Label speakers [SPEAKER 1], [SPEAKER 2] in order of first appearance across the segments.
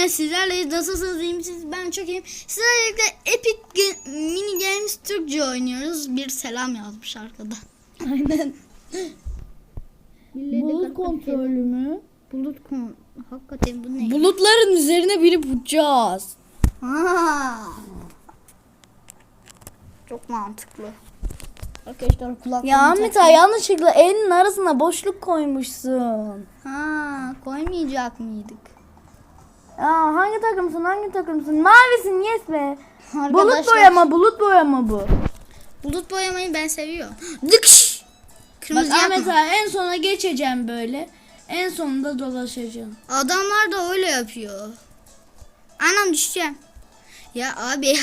[SPEAKER 1] yine sizlerleyiz. Nasılsınız iyi misiniz? Ben çok iyiyim. Sizlerle Epic Ga- Mini Games Türkçe oynuyoruz. Bir selam yazmış arkada.
[SPEAKER 2] Aynen. Bulut kontrolü mü?
[SPEAKER 1] Bulut kon... Hakikaten bu ne?
[SPEAKER 2] Bulutların üzerine binip uçacağız.
[SPEAKER 1] Çok mantıklı. Arkadaşlar kulak.
[SPEAKER 2] Ya Ahmet yanlışlıkla elinin arasına boşluk koymuşsun.
[SPEAKER 1] Ha, koymayacak mıydık?
[SPEAKER 2] Aa, hangi takımsın hangi takımsın? Mavisin yes be. Bulut
[SPEAKER 1] Arkadaşlar,
[SPEAKER 2] boyama bulut boyama bu.
[SPEAKER 1] Bulut boyamayı ben seviyorum. Dıkş.
[SPEAKER 2] Bak
[SPEAKER 1] Kırmızı
[SPEAKER 2] Ahmet
[SPEAKER 1] yapma.
[SPEAKER 2] abi en sona geçeceğim böyle. En sonunda dolaşacağım.
[SPEAKER 1] Adamlar da öyle yapıyor. Anam düşeceğim. Ya abi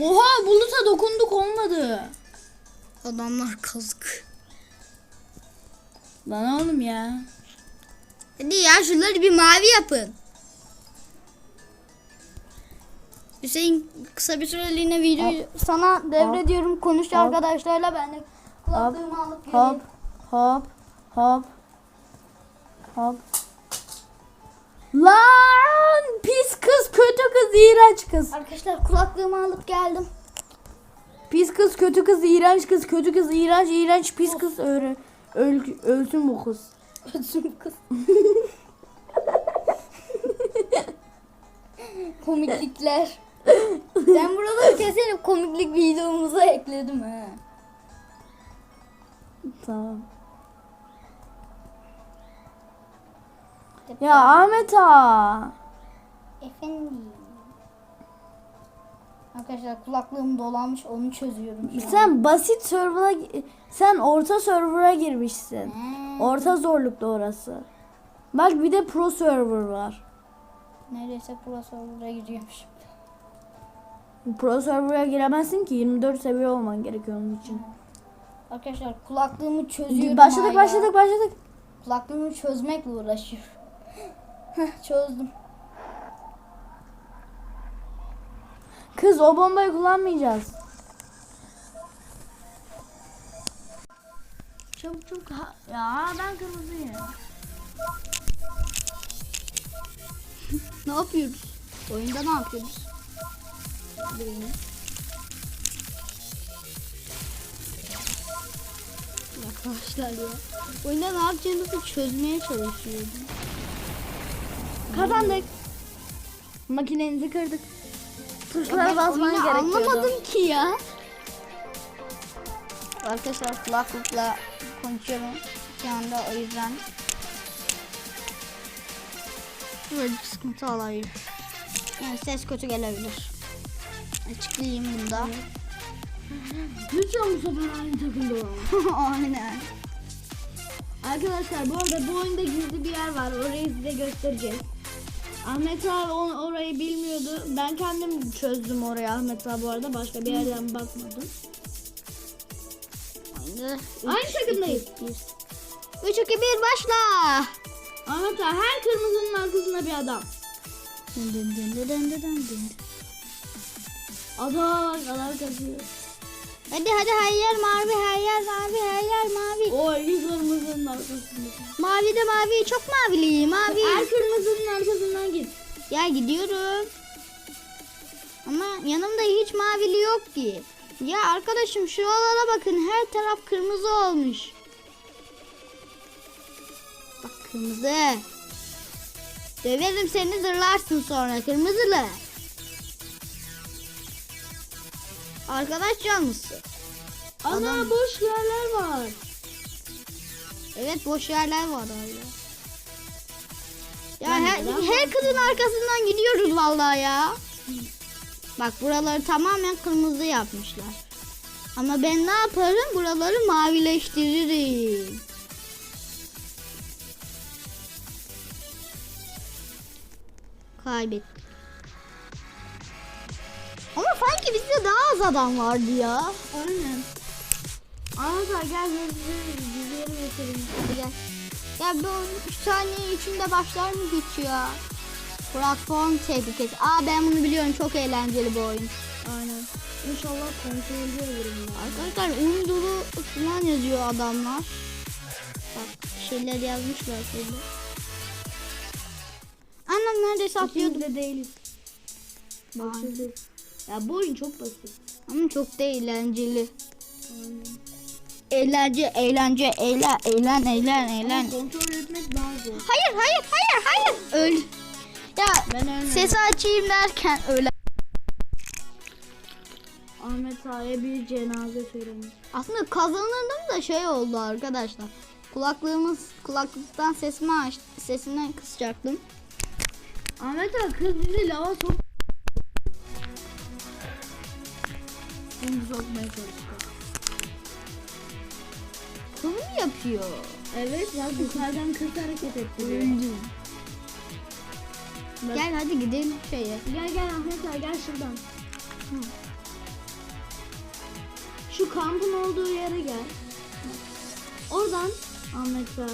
[SPEAKER 2] Oha buluta dokunduk olmadı.
[SPEAKER 1] adamlar kazık.
[SPEAKER 2] Lan oğlum ya.
[SPEAKER 1] Hadi ya şunları bir mavi yapın. Hüseyin kısa bir süreliğine videoyu sana devrediyorum. Konuş
[SPEAKER 2] Hop.
[SPEAKER 1] arkadaşlarla ben de kulaklığımı alıp geleyim.
[SPEAKER 2] Hop hop hop hop. Lan pis kız kötü kız iğrenç kız.
[SPEAKER 1] Arkadaşlar kulaklığımı alıp geldim.
[SPEAKER 2] Pis kız kötü kız iğrenç kız kötü kız iğrenç iğrenç pis kız öyle öl, ölsün bu kız.
[SPEAKER 1] Özüm kız. Komiklikler. Ben buraları keserim komiklik videomuza ekledim ha.
[SPEAKER 2] Tamam. Ya Ahmet ağa.
[SPEAKER 1] Efendim. Arkadaşlar kulaklığım dolanmış onu çözüyorum şu an.
[SPEAKER 2] Sen basit server'a sen orta server'a girmişsin.
[SPEAKER 1] Hmm.
[SPEAKER 2] Orta zorlukta orası. Bak bir de pro server var.
[SPEAKER 1] Neredeyse pro server'a giriyormuş.
[SPEAKER 2] Pro server'a giremezsin ki 24 seviye olman gerekiyor onun için.
[SPEAKER 1] Arkadaşlar kulaklığımı çözüyorum
[SPEAKER 2] Başladık
[SPEAKER 1] hala.
[SPEAKER 2] başladık başladık.
[SPEAKER 1] Kulaklığımı çözmekle uğraşıyorum. Çözdüm.
[SPEAKER 2] Kız o bombayı kullanmayacağız. Çabuk çabuk. Ha- Ya ben kırmızıyım.
[SPEAKER 1] Ne yapıyoruz? Oyunda ne yapıyoruz? Birini. Arkadaşlar ya. Oyunda ne yapacağınızı çözmeye çalışıyorum.
[SPEAKER 2] Kazandık. Makinenizi kırdık. Tuşlara basman gerekiyordu.
[SPEAKER 1] anlamadım ki ya. Arkadaşlar kulaklıkla konuşuyorum şu anda o yüzden böyle bir sıkıntı olabilir. Yani ses kötü gelebilir. Açıklayayım bunda.
[SPEAKER 2] Lütfen bu sefer aynı takımda olalım.
[SPEAKER 1] Aynen.
[SPEAKER 2] Arkadaşlar bu arada bu oyunda gizli bir yer var. Orayı size göstereceğiz. Ahmet abi o- orayı bilmiyordu. Ben kendim çözdüm orayı Ahmet abi bu arada. Başka bir yerden bakmadım.
[SPEAKER 1] Aynı,
[SPEAKER 2] Aynı takımdayız.
[SPEAKER 1] 3 2 1 başla.
[SPEAKER 2] Ahmet abi her kırmızının arkasında bir adam.
[SPEAKER 1] Dın dın dın dın dın dın dın dın.
[SPEAKER 2] Adam adam kazıyor.
[SPEAKER 1] Hadi hadi her yer mavi her yer mavi her yer mavi.
[SPEAKER 2] O iki kırmızının arkasında.
[SPEAKER 1] Mavi de mavi çok mavili mavi.
[SPEAKER 2] Her kırmızının arkasından git.
[SPEAKER 1] Ya gidiyorum. Ama yanımda hiç mavili yok ki. Ya arkadaşım şuralara bakın her taraf kırmızı olmuş. Bak kırmızı. Döverim seni zırlarsın sonra kırmızılı. Arkadaş canlısı.
[SPEAKER 2] Ana
[SPEAKER 1] Adam-
[SPEAKER 2] boş yerler var.
[SPEAKER 1] Evet boş yerler var hala. Ya
[SPEAKER 2] Ben
[SPEAKER 1] her, her kızın arkasından gidiyoruz vallahi ya. Bak buraları tamamen kırmızı yapmışlar. Ama ben ne yaparım? Buraları mavileştiririm. Kaybettim. Ama sanki bizde daha az adam vardı ya.
[SPEAKER 2] Aynen. Abi gel göstereyim.
[SPEAKER 1] Hadi gel. Ya bu 3 saniye içinde başlar mı hiç ya? Platform tehlikesi. Aa ben bunu biliyorum çok eğlenceli bu oyun.
[SPEAKER 2] Aynen. İnşallah kontrolcü olurum ben.
[SPEAKER 1] Arkadaşlar Undulu falan yazıyor adamlar. Bak şeyler yazmışlar şöyle. Annem neredeyse atlıyordu.
[SPEAKER 2] İkimiz de değiliz. Başarısız. Ya bu oyun çok basit.
[SPEAKER 1] Ama çok da eğlenceli. Eğlence, eğlence, eğlen, eğlen, eğlen, eğlen.
[SPEAKER 2] Ama kontrol etmek daha zor.
[SPEAKER 1] Hayır, hayır, hayır, hayır. Öl. Ya
[SPEAKER 2] Ben
[SPEAKER 1] ses açayım derken öyle.
[SPEAKER 2] Ahmet Ağa'ya bir cenaze töreni.
[SPEAKER 1] Aslında kazanırdım da şey oldu arkadaşlar. Kulaklığımız kulaklıktan sesimi aç, sesini kısacaktım.
[SPEAKER 2] Ahmet Ağa kız bizi lava sok. Şimdi sokmaya çalıştı.
[SPEAKER 1] Bunu mu yapıyor?
[SPEAKER 2] Evet ya yukarıdan kız hareket ettiriyor. Bak-
[SPEAKER 1] Gel hadi gidelim şeye.
[SPEAKER 2] Gel gel Ahmet Ağa gel şuradan. Şu kampın olduğu yere gel. Oradan Ahmet Ağa.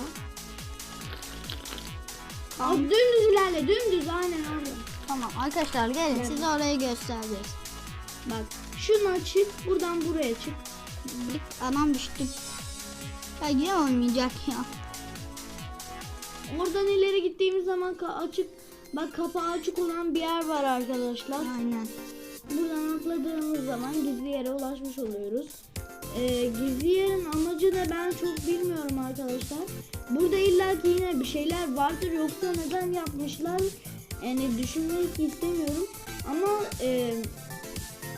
[SPEAKER 2] Aa, dümdüz ilerle dümdüz aynen orada.
[SPEAKER 1] Tamam arkadaşlar gelin
[SPEAKER 2] Gel.
[SPEAKER 1] size orayı göstereceğiz.
[SPEAKER 2] Bak şuna çık buradan buraya çık.
[SPEAKER 1] Anam düştü. Ya yine olmayacak ya.
[SPEAKER 2] Oradan ileri gittiğimiz zaman açık bak kapağı açık olan bir yer var arkadaşlar.
[SPEAKER 1] Aynen.
[SPEAKER 2] Buradan atladığımız zaman gizli yere ulaşmış oluyoruz. Ee, gizli yerin amacı ne ben çok bilmiyorum arkadaşlar. Burada illaki yine bir şeyler vardır yoksa neden yapmışlar? Yani düşünmek istemiyorum. Ama e,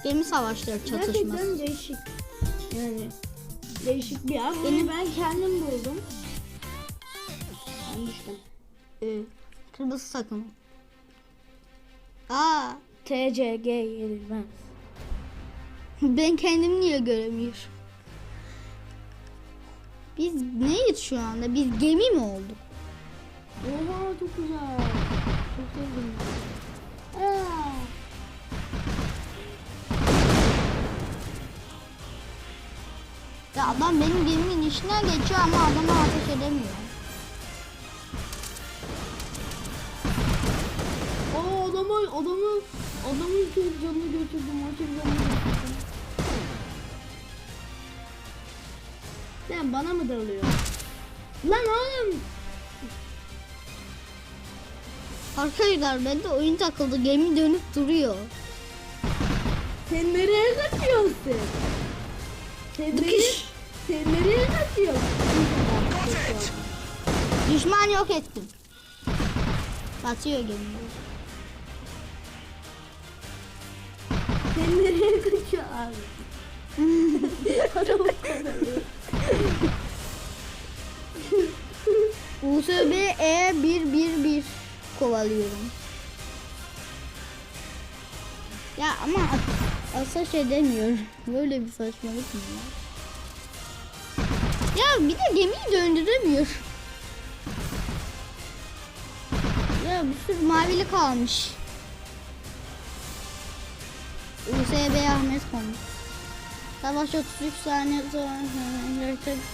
[SPEAKER 1] Gemi savaşları çatışması.
[SPEAKER 2] gerçekten değişik. Yani değişik bir yer.
[SPEAKER 1] Benim-
[SPEAKER 2] Bunu ben kendim buldum. Ben düştüm.
[SPEAKER 1] Ee, kırmızı takım. Aa,
[SPEAKER 2] TCG yenilmez.
[SPEAKER 1] ben kendim niye göremiyorum? Biz neyiz şu anda? Biz gemi mi olduk?
[SPEAKER 2] Oha çok güzel. Çok sevdim. Aa.
[SPEAKER 1] Ya adam benim gemimin içinden geçiyor ama adama ateş edemiyor.
[SPEAKER 2] Aa adamı adamı adamın çok canını götürdüm. Maçın canını götürdüm. Sen bana mı dalıyor? Lan oğlum.
[SPEAKER 1] Arkadaşlar bende oyun takıldı. Gemi dönüp duruyor.
[SPEAKER 2] Sen nereye kaçıyorsun sen nereye kaçıyorsun?
[SPEAKER 1] Düşman yok ettim. Batıyor gemi.
[SPEAKER 2] Sen nereye kaçıyorsun abi? Kovalıyor.
[SPEAKER 1] USB E111 kovalıyorum. Ya ama at- asaş edemiyorum. Böyle bir saçmalık mı ya? Ya bir de gemiyi döndüremiyor. Ya bir sürü mavili kalmış. USB Ahmet konuş. Savaş 33 saniye sonra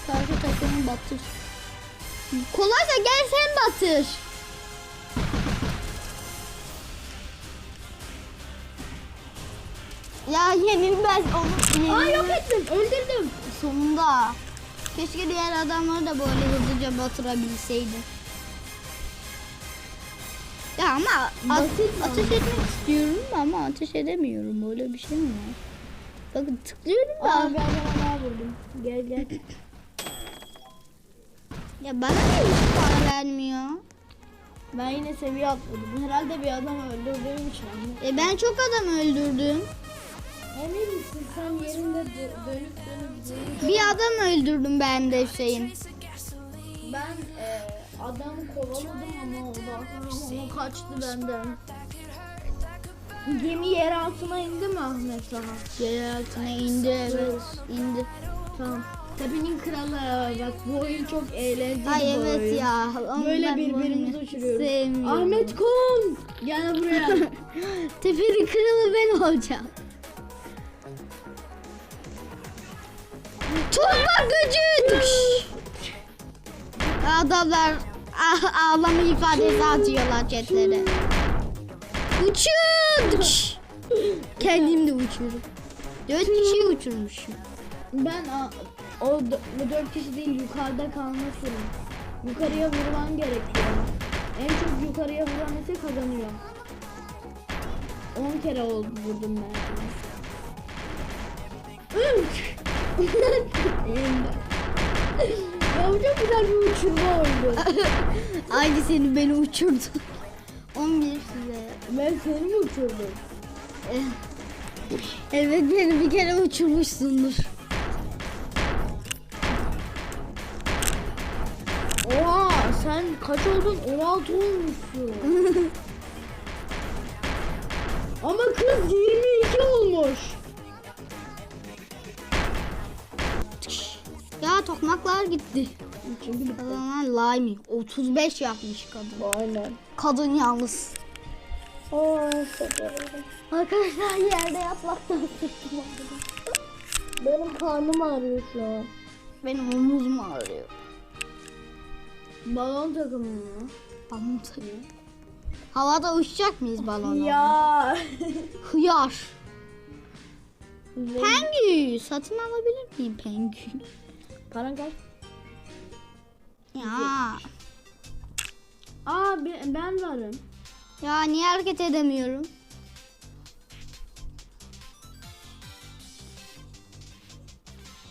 [SPEAKER 1] karşı takımı batır. Kolaysa gel sen batır. Ya yenilmez onu.
[SPEAKER 2] Aa
[SPEAKER 1] yenilmez.
[SPEAKER 2] yok ettim öldürdüm.
[SPEAKER 1] Sonunda. Keşke diğer adamları da böyle hızlıca batırabilseydi. Ya ama a-
[SPEAKER 2] Basit mi
[SPEAKER 1] ateş etmek istiyorum ama ateş edemiyorum. Böyle bir şey mi var? Bakın tıklıyorum da.
[SPEAKER 2] Aa ben bana vurdum. Gel gel.
[SPEAKER 1] Ya bana niye hiç para vermiyor?
[SPEAKER 2] Ben yine seviye atladım. Herhalde bir adam öldürdüğüm için.
[SPEAKER 1] E ben çok adam öldürdüm.
[SPEAKER 2] Emin misin sen yerinde dö- dönüp dönüp dönüp
[SPEAKER 1] Bir adam öldürdüm ben de Hüseyin.
[SPEAKER 2] Ben e, adamı kovaladım ama sonra onu kaçtı benden. Gemi yer altına indi mi Ahmet sana?
[SPEAKER 1] Yer altına indi evet indi.
[SPEAKER 2] Tamam. Tepenin kralı bak bu oyun çok eğlenceli
[SPEAKER 1] Ay
[SPEAKER 2] bir
[SPEAKER 1] evet
[SPEAKER 2] oyun.
[SPEAKER 1] ya. Ama
[SPEAKER 2] Böyle
[SPEAKER 1] ben
[SPEAKER 2] birbirimizi
[SPEAKER 1] oyunu
[SPEAKER 2] uçuruyoruz.
[SPEAKER 1] Sevmiyorum.
[SPEAKER 2] Ahmet Kun gel buraya.
[SPEAKER 1] Tepenin kralı ben olacağım. Tulma gücü. Adamlar ah, ağlama ifadesi atıyorlar chatlere. Uçun. Kendim de uçuyorum. Dört kişiyi uçurmuşum.
[SPEAKER 2] ben o bu dört kişi değil yukarıda kalmasın. Yukarıya vurman gerekiyor. En çok yukarıya vuran ise kazanıyor. 10 kere oldu vurdum ben. Üç. Ya çok güzel bir uçurma oldu.
[SPEAKER 1] Aynı seni beni uçurdu. 11 size.
[SPEAKER 2] Ben seni mi uçurdum?
[SPEAKER 1] Evet beni bir kere uçurmuşsundur.
[SPEAKER 2] Oha sen kaç oldun? 16 olmuşsun. Ama kız 22 olmuş.
[SPEAKER 1] Tokmaklar gitti.
[SPEAKER 2] Çünkü
[SPEAKER 1] Kazanan Lime 35 yapmış kadın.
[SPEAKER 2] Aynen.
[SPEAKER 1] Kadın yalnız.
[SPEAKER 2] Aa,
[SPEAKER 1] Arkadaşlar yerde sırtım
[SPEAKER 2] Benim karnım ağrıyor şu an.
[SPEAKER 1] Benim omuzum ağrıyor.
[SPEAKER 2] Balon takımı mı?
[SPEAKER 1] Balon takıyor. Havada uçacak mıyız balonla?
[SPEAKER 2] Ya.
[SPEAKER 1] Hıyar. Pengü. Satın alabilir miyim pengü?
[SPEAKER 2] Paran kaç?
[SPEAKER 1] Ya.
[SPEAKER 2] Aa ben, ben varım.
[SPEAKER 1] Ya niye hareket edemiyorum?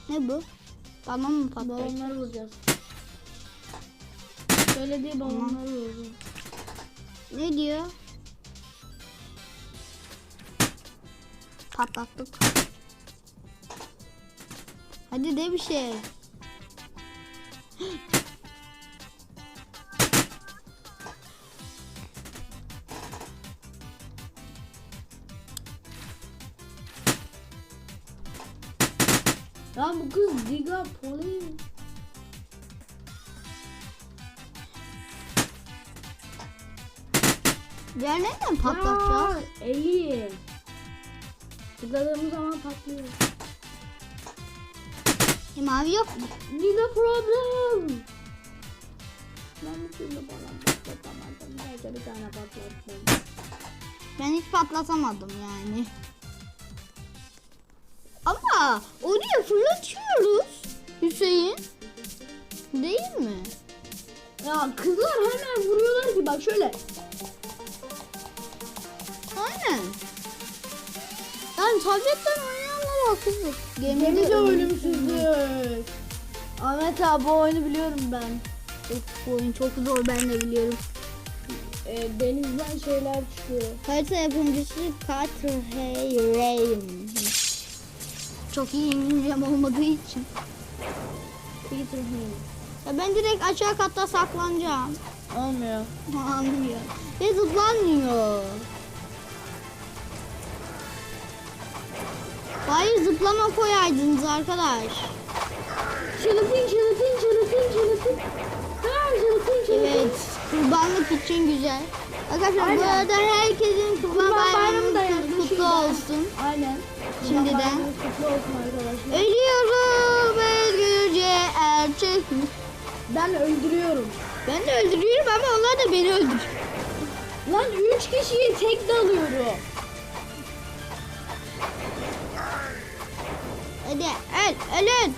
[SPEAKER 1] Ne bu? Balon mu patlayacak?
[SPEAKER 2] Balonları vuracağız. Söylediği balonları vuracağız.
[SPEAKER 1] Ne diyor? Patlattık. Hadi de bir şey. Diğer nereden patlatacağız?
[SPEAKER 2] Ya, iyi. Tıkladığımız zaman patlıyor.
[SPEAKER 1] E, mavi yok?
[SPEAKER 2] Diga problem. Ben bir türlü balon patlatamadım. Belki bir tane patlattım.
[SPEAKER 1] Ben hiç patlatamadım yani. Ama oraya fırlatıyoruz Hüseyin. Değil mi?
[SPEAKER 2] Ya kızlar hemen vuruyorlar ki bak şöyle.
[SPEAKER 1] Yani tabletten oynayanlar haksızlık.
[SPEAKER 2] Gemi de ölümsüzlük. Ahmet abi bu oyunu biliyorum ben.
[SPEAKER 1] Bu oyun çok zor ben de biliyorum.
[SPEAKER 2] Ee, denizden şeyler çıkıyor.
[SPEAKER 1] Harita yapımcısı Carter Hay Rain. Çok iyi İngilizcem olmadığı için.
[SPEAKER 2] Peter.
[SPEAKER 1] Ya ben direkt aşağı katta saklanacağım.
[SPEAKER 2] Olmuyor.
[SPEAKER 1] Anlıyor. Ve zıplanmıyor. Hayır zıplama koyaydınız arkadaş.
[SPEAKER 2] Şırıtın şırıtın şırıtın şırıtın. Ha şırıtın şırıtın.
[SPEAKER 1] Evet, kurbanlık için güzel. Arkadaşlar
[SPEAKER 2] Aynen.
[SPEAKER 1] bu arada herkesin kurban,
[SPEAKER 2] Kurban
[SPEAKER 1] bayramı
[SPEAKER 2] da
[SPEAKER 1] kutlu
[SPEAKER 2] şimdiden.
[SPEAKER 1] olsun.
[SPEAKER 2] Aynen.
[SPEAKER 1] Şimdiden.
[SPEAKER 2] Bayramınız Kutlu olsun arkadaşlar.
[SPEAKER 1] Ölüyorum özgürce erkek.
[SPEAKER 2] Ben öldürüyorum.
[SPEAKER 1] Ben de öldürüyorum ama onlar da beni öldürüyor.
[SPEAKER 2] Lan 3 kişiyi tek dalıyorum.
[SPEAKER 1] Ölün.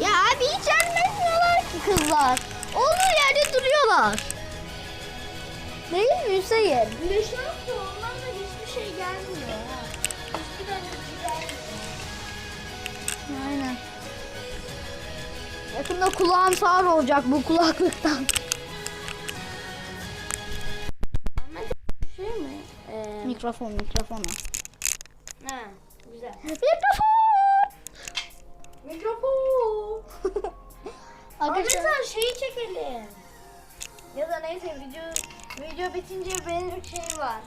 [SPEAKER 1] Ya abi hiç yardım etmiyorlar ki kızlar. Olduğu yerde duruyorlar. Değil mi Hüseyin?
[SPEAKER 2] Güneşler de ondan da hiçbir şey gelmiyor. Hiçbir gelmiyor.
[SPEAKER 1] Aynen. Yakında kulağım sağır olacak bu kulaklıktan.
[SPEAKER 2] Şey mi? Ee,
[SPEAKER 1] Mikrofon, mikrofonu.
[SPEAKER 2] ha, güzel.
[SPEAKER 1] Mikrofon.
[SPEAKER 2] Çekelim. Ya da neyse video video bitince benim şey var.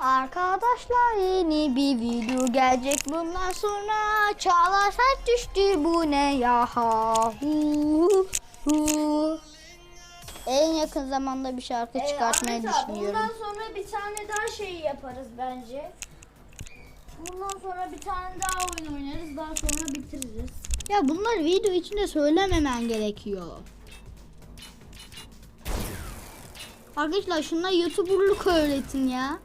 [SPEAKER 1] Arkadaşlar yeni bir video gelecek bundan sonra Çağlar sert düştü bu ne ya ha hu hu. En yakın zamanda bir şarkı çıkartmayı
[SPEAKER 2] Ahmet abi,
[SPEAKER 1] düşünüyorum.
[SPEAKER 2] Bundan sonra bir tane daha şey yaparız bence. Bundan sonra bir tane daha oyun oynarız. Daha sonra bitiririz.
[SPEAKER 1] Ya bunlar video içinde söylememen gerekiyor. Arkadaşlar şuna YouTuber'lık öğretin ya.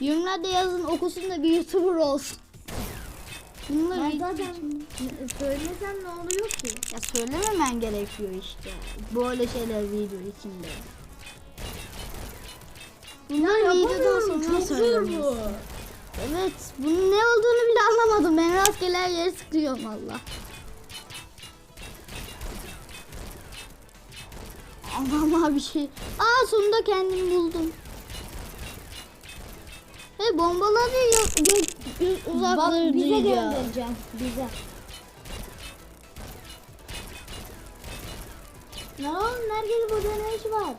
[SPEAKER 1] Yorumlarda yazın okusun da bir YouTuber olsun. Bunları
[SPEAKER 2] Ben zaten söylesem ne oluyor ki?
[SPEAKER 1] Ya söylememen gerekiyor işte. Böyle şeyler video içinde. Bunları videodan sonra
[SPEAKER 2] bu.
[SPEAKER 1] Evet, bunun ne olduğunu bile anlamadım. Ben rastgele her yere sıkıyorum valla. Allah'ıma bir şey. Aa sonunda kendimi buldum. Hey bombaları yok, gök
[SPEAKER 2] Bak
[SPEAKER 1] uzakları
[SPEAKER 2] bize
[SPEAKER 1] duyacağım.
[SPEAKER 2] göndereceğim. Bize. Lan Nergis burada ne iş var?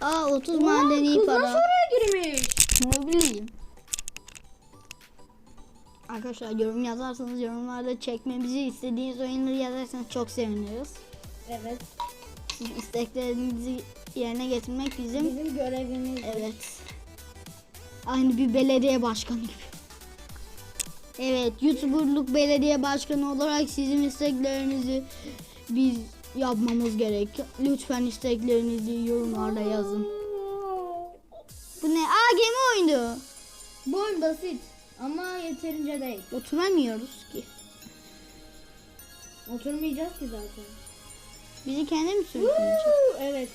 [SPEAKER 1] Aa 30 madeni para.
[SPEAKER 2] nasıl oraya girmiş?
[SPEAKER 1] Ne bileyim. Arkadaşlar yorum yazarsanız yorumlarda çekmemizi istediğiniz oyunları yazarsanız çok seviniriz.
[SPEAKER 2] Evet.
[SPEAKER 1] Siz isteklerinizi yerine getirmek bizim
[SPEAKER 2] Bizim görevimiz.
[SPEAKER 1] evet. Aynı bir belediye başkanı gibi. Evet, YouTuber'luk belediye başkanı olarak sizin isteklerinizi biz yapmamız gerek. Lütfen isteklerinizi yorumlarda yazın. Bu ne? Aa gemi oyunu.
[SPEAKER 2] Bu oyun basit ama yeterince değil.
[SPEAKER 1] Oturamıyoruz ki.
[SPEAKER 2] Oturmayacağız ki zaten.
[SPEAKER 1] Bizi kendi mi sürükleyecek?
[SPEAKER 2] evet.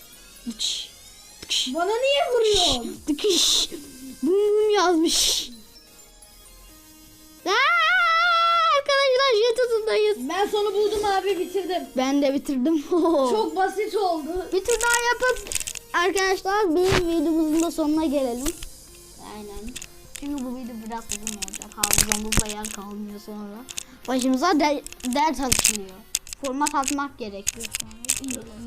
[SPEAKER 1] Dıkış. Dıkış.
[SPEAKER 2] Bana niye vuruyorsun?
[SPEAKER 1] Dıkış. Bum bum yazmış. Aa, arkadaşlar jetotundayız.
[SPEAKER 2] Ben sonu buldum abi bitirdim.
[SPEAKER 1] Ben de bitirdim.
[SPEAKER 2] Çok basit oldu.
[SPEAKER 1] bir tur daha yapıp arkadaşlar bir videomuzun da sonuna gelelim.
[SPEAKER 2] Aynen.
[SPEAKER 1] Çünkü bu video biraz uzun olacak. Hafızamızda yer kalmıyor sonra. Başımıza de dert açılıyor. Format atmak gerekiyor.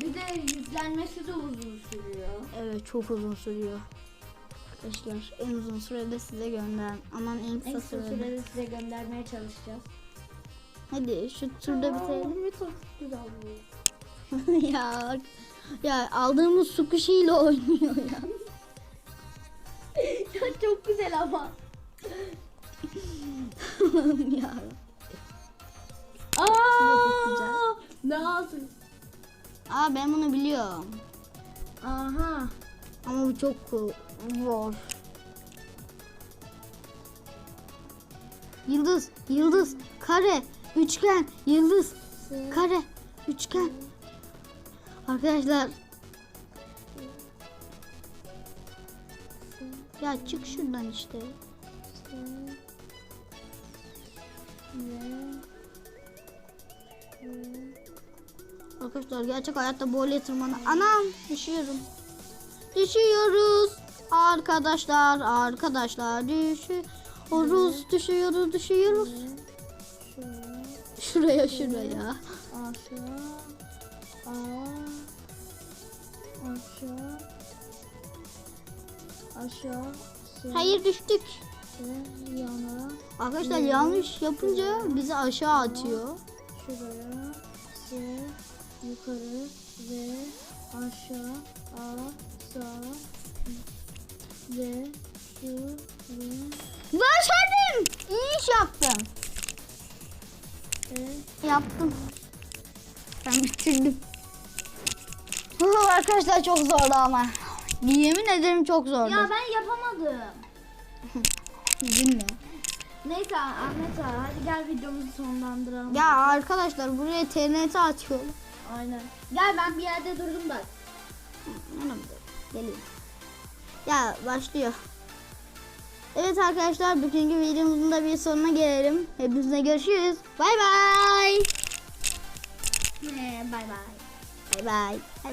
[SPEAKER 2] Bir de yüklenmesi de uzun sürüyor.
[SPEAKER 1] Evet çok uzun sürüyor. Arkadaşlar en uzun sürede size gönderen aman en kısa,
[SPEAKER 2] En kısa
[SPEAKER 1] sürede.
[SPEAKER 2] sürede size göndermeye çalışacağız.
[SPEAKER 1] Hadi şu turda bitirelim.
[SPEAKER 2] Bir bu.
[SPEAKER 1] ya ya aldığımız su kuşuyla oynuyor ya.
[SPEAKER 2] ya çok güzel ama.
[SPEAKER 1] ya.
[SPEAKER 2] Aa! Yaptın?
[SPEAKER 1] Aa ben bunu biliyorum.
[SPEAKER 2] Aha.
[SPEAKER 1] Ama bu çok zor. Yıldız, yıldız, kare, üçgen, yıldız, kare, üçgen. Arkadaşlar. Ya çık şuradan işte. Arkadaşlar gerçek hayatta böyle tırmanı. Anam düşüyorum. Düşüyoruz. Arkadaşlar, arkadaşlar düşüyoruz, düşüyoruz, düşüyoruz. Şuraya, şuraya.
[SPEAKER 2] Aşağı. Aşağı. Aşağı. Sağ.
[SPEAKER 1] Hayır düştük. Arkadaşlar yanlış yapınca bizi aşağı atıyor.
[SPEAKER 2] Şuraya. S. Yukarı. Ve aşağı. A. Sağ. Ve şu. Ve.
[SPEAKER 1] Başardım. İyi iş yaptım. Yaptım. Ben bitirdim. Arkadaşlar çok zordu ama. Yemin ederim çok zordu.
[SPEAKER 2] Ya ben yapamadım.
[SPEAKER 1] Bilmiyorum.
[SPEAKER 2] Neyse Ahmet abi hadi gel videomuzu sonlandıralım.
[SPEAKER 1] Ya arkadaşlar buraya TNT atıyor.
[SPEAKER 2] Aynen. Gel ben bir yerde durdum bak.
[SPEAKER 1] Önemli. Geleyim. Ya başlıyor. Evet arkadaşlar bugünkü videomuzun da bir sonuna gelelim. Hepinizle görüşürüz. Bay bay.
[SPEAKER 2] Bay bay.
[SPEAKER 1] Bay bay.